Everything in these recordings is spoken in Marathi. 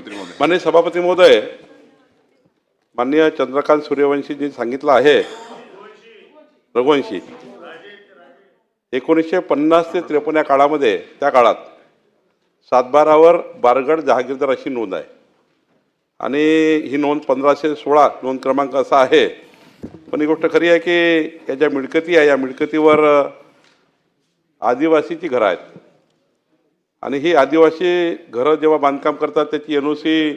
मुख्यमंत्री महोदय माननीय सभापती महोदय माननीय चंद्रकांत सूर्यवंशींनी सांगितलं आहे रघुवंशी एकोणीसशे पन्नास ते त्रेपन्न या काळामध्ये त्या काळात सातबारावर बारगड जहागीरदार अशी नोंद आहे. आणि ही नोंद पंधराशे सोळा नोंद क्रमांक असा आहे. पण ही गोष्ट खरी आहे की या ज्या मिळकती आहे या मिळकतीवर आदिवासीची घरं आहेत. आणि ही आदिवासी घरं जेव्हा बांधकाम करतात त्याची एन ओ सी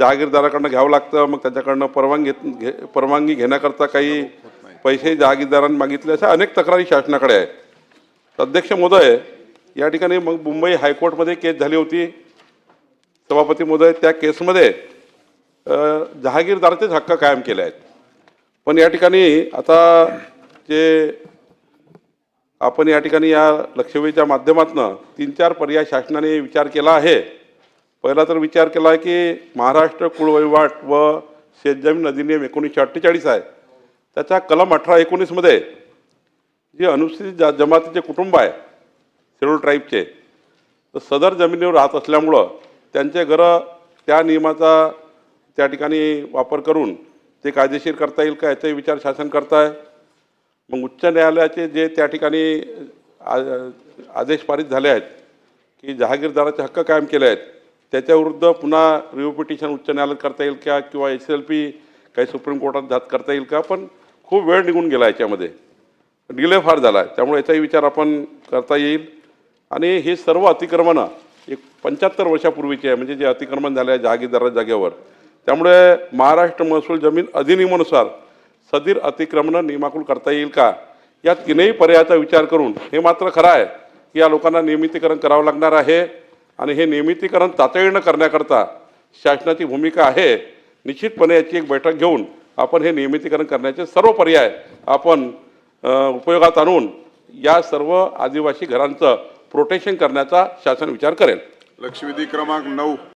जहागीरदाराकडनं घ्यावं लागतं मग त्याच्याकडनं परवानगी घे परवानगी घेण्याकरता काही पैसे जहागीरदारांनी मागितले अशा अनेक तक्रारी शासनाकडे आहेत. अध्यक्ष महोदय या ठिकाणी मग मुंबई हायकोर्टमध्ये केस झाली होती. सभापती महोदय त्या केसमध्ये जहागीरदाराचेच हक्क कायम केले आहेत. पण या ठिकाणी आता जे आपण या ठिकाणी या लक्षवेधीच्या माध्यमातून तीन चार पर्याय शासनाने विचार केला आहे. पहिला तर विचार केला आहे की महाराष्ट्र कुळवहिवाट व शेतजमीन अधिनियम एकोणीसशे अठ्ठेचाळीस आहे. त्याच्या कलम अठरा एकोणीसमध्ये जे अनुसूचित जा जमातीचे कुटुंब आहे शेड्यूल ट्राईबचे तर सदर जमिनीवर राहत असल्यामुळं त्यांचे घरं त्या नियमाचा त्या ठिकाणी वापर करून ते कायदेशीर करता येईल का याचाही विचार शासन करताय. मग उच्च न्यायालयाचे जे त्या ठिकाणी आ- आदेश पारित झाले आहेत की जहागीरदाराचे हक्क कायम केले आहेत त्याच्याविरुद्ध पुन्हा रिव्ह्यू पिटिशन उच्च न्यायालयात करता येईल का किंवा एस एल पी काही सुप्रीम कोर्टात जात करता येईल का? पण खूप वेळ निघून गेला याच्यामध्ये. डिले फार झाला आहे त्यामुळे याचाही विचार आपण करता येईल. आणि हे सर्व अतिक्रमणं एक पंच्याहत्तर वर्षापूर्वीची आहे म्हणजे जे अतिक्रमण झालं आहे जहागीरदाराच्या जागेवर. त्यामुळे महाराष्ट्र महसूल जमीन अधिनियमानुसार सदीर अतिक्रमणं नियमाकुल करता येईल का? या तीनही पर्यायाचा विचार करून हे मात्र खरं आहे की या लोकांना नियमितीकरण करावं लागणार आहे आणि हे नियमितीकरण तातडीनं करण्याकरता शासनाची भूमिका आहे. निश्चितपणे याची एक बैठक घेऊन आपण हे नियमितीकरण करण्याचे सर्व पर्याय आपण उपयोगात आणून या सर्व आदिवासी घरांचं प्रोटेक्शन करण्याचा शासन विचार करेल. लक्षवेधी क्रमांक नऊ.